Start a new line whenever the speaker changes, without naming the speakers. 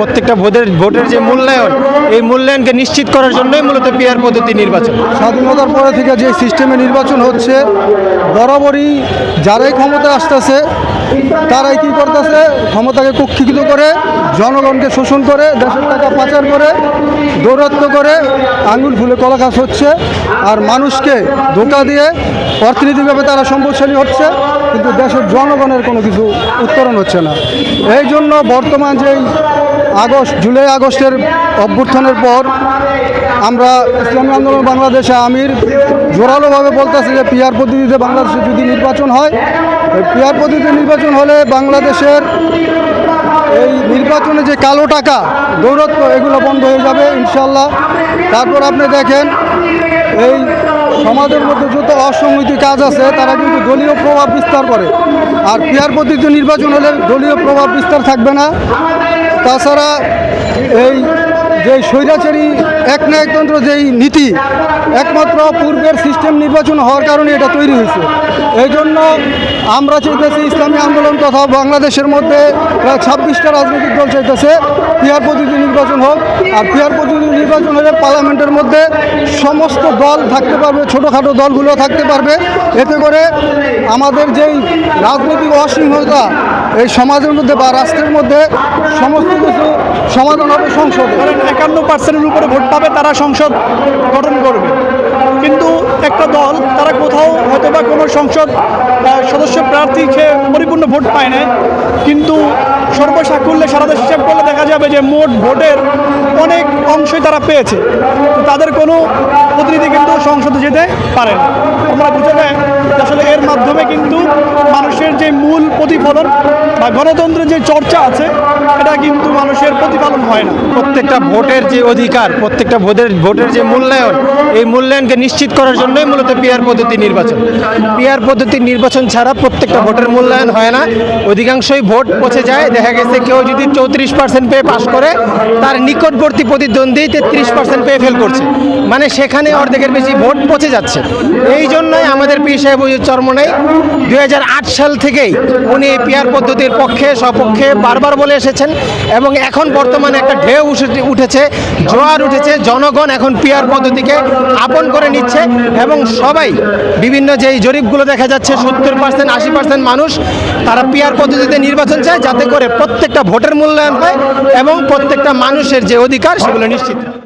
প্রত্যেকটা ভোটের ভোটের যে মূল্যায়ন, এই মূল্যায়নকে নিশ্চিত করার জন্যই মূলত পিয়ার পদ্ধতি নির্বাচন।
স্বাধীনতার পরে থেকে যে সিস্টেমে নির্বাচন হচ্ছে, বরাবরই যারাই ক্ষমতা আসতেছে তারাই কি করতেছে? ক্ষমতাকে কুক্ষিত করে, জনগণকে শোষণ করে, দেশের টাকা পাচার করে দৌরত্ব করে, আঙুল ফুলে কলা হচ্ছে, আর মানুষকে ধোকা দিয়ে অর্থনৈতিকভাবে তারা সম্পদশালী হচ্ছে, কিন্তু দেশের জনগণের কোনো কিছু উত্তরণ হচ্ছে না। এই জন্য বর্তমান যেই আগস্ট, জুলাই আগস্টের অভ্যুত্থানের পর আমরা ইসলামী আন্দোলন বাংলাদেশে আমির, জোরালোভাবে বলতেছে যে পিয়ার পদ্ধতিতে বাংলাদেশে যদি নির্বাচন হয় পিয়ার পদ্ধতিতে নির্বাচন হলে বাংলাদেশের এই নির্বাচনে যে কালো টাকা দৌরত্ব এগুলো বন্ধ হয়ে যাবে, ইনশাল্লাহ। তারপর আপনি দেখেন, এই সমাজের মধ্যে যত অসংহতি কাজ আছে, তারা কিন্তু দলীয় প্রভাব বিস্তার করে। আর পিয়ার পদ্ধতিতে নির্বাচন হলে দলীয় প্রভাব বিস্তার থাকবে না। তাছাড়া এই যে স্বৈরাচারী একনায়কতন্ত্র যেই নীতি একমাত্র পূর্বের সিস্টেম নির্বাচন হওয়ার কারণে এটা তৈরি হয়েছে। এই জন্য আমরা চাইতেছি ইসলামী আন্দোলন তথা বাংলাদেশের মধ্যে প্রায় ছাব্বিশটা রাজনৈতিক দল চাইতেছে পিয়ার পদ্ধতি নির্বাচন হোক। আর পিয়ার পদ্ধতি নির্বাচন হলে পার্লামেন্টের মধ্যে সমস্ত দল থাকতে পারবে, ছোটোখাটো দলগুলো থাকতে পারবে। এতে করে আমাদের যেই রাজনৈতিক অসীমতা এই সমাজের মধ্যে বা রাষ্ট্রের মধ্যে সমস্ত কিছু সমাধান হবে সংসদে।
একান্ন পার্সেন্টের উপরে ভোট পাবে, তারা সংসদ গঠন করবে। কিন্তু একটা দল, তারা কোথাও হয়তো বা কোনো সংসদ সদস্য প্রার্থী খেয়ে পরিপূর্ণ ভোট পায় না কিন্তু সর্বসাকুল্যে সারা দেশ হিসাব করলে দেখা যাবে যে মোট ভোটের অনেক অংশই তারা পেয়েছে। তাদের কোনো প্রতিনিধি কিন্তু সংসদে যেতে পারে না। আমরা বুঝে আসলে এর মাধ্যমে কিন্তু মানুষের যে মূল প্রতিফলন বা গণতন্ত্রের যে চর্চা আছে, এটা কিন্তু মানুষের প্রতিপালন হয় না।
প্রত্যেকটা ভোটের যে অধিকার, প্রত্যেকটা ভোটের ভোটের যে মূল্যায়ন, এই মূল্যায়নকে নিশ্চিত করার জন্যই মূলত পিয়ার পদ্ধতি নির্বাচন। পিয়ার পদ্ধতি নির্বাচন ছাড়া প্রত্যেকটা ভোটের মূল্যায়ন হয় না। অধিকাংশই ভোট পচে যায়। দেখা গেছে কেউ যদি চৌত্রিশ পার্সেন্ট পেয়ে পাশ করে, তার নিকটবর্তী প্রতিদ্বন্দ্বী তেত্রিশ পার্সেন্ট পেয়ে ফেল করছে। মানে সেখানে অর্ধেকের বেশি ভোট পচে যাচ্ছে। এই জন্যই আমাদের পি সাহেব চরমনাই দুই সাল থেকেই উনি এই পিয়ার পদ্ধতির পক্ষে সপক্ষে বারবার বলে এসেছেন এবং এখন বর্তমানে একটা ঢেউ উঠেছে, জোয়ার উঠেছে জনগণ এখন পিয়ার পদ্ধতিকে আপন করে নিচ্ছে এবং সবাই বিভিন্ন যেই জরিপগুলো দেখা যাচ্ছে, সত্তর পার্সেন্ট আশি পার্সেন্ট মানুষ তারা পিয়ার পদ্ধতিতে নির্বাচন চায় যাতে করে প্রত্যেকটা ভোটের মূল্যায়ন হয় এবং প্রত্যেকটা মানুষের যে অধিকার সেগুলো নিশ্চিত।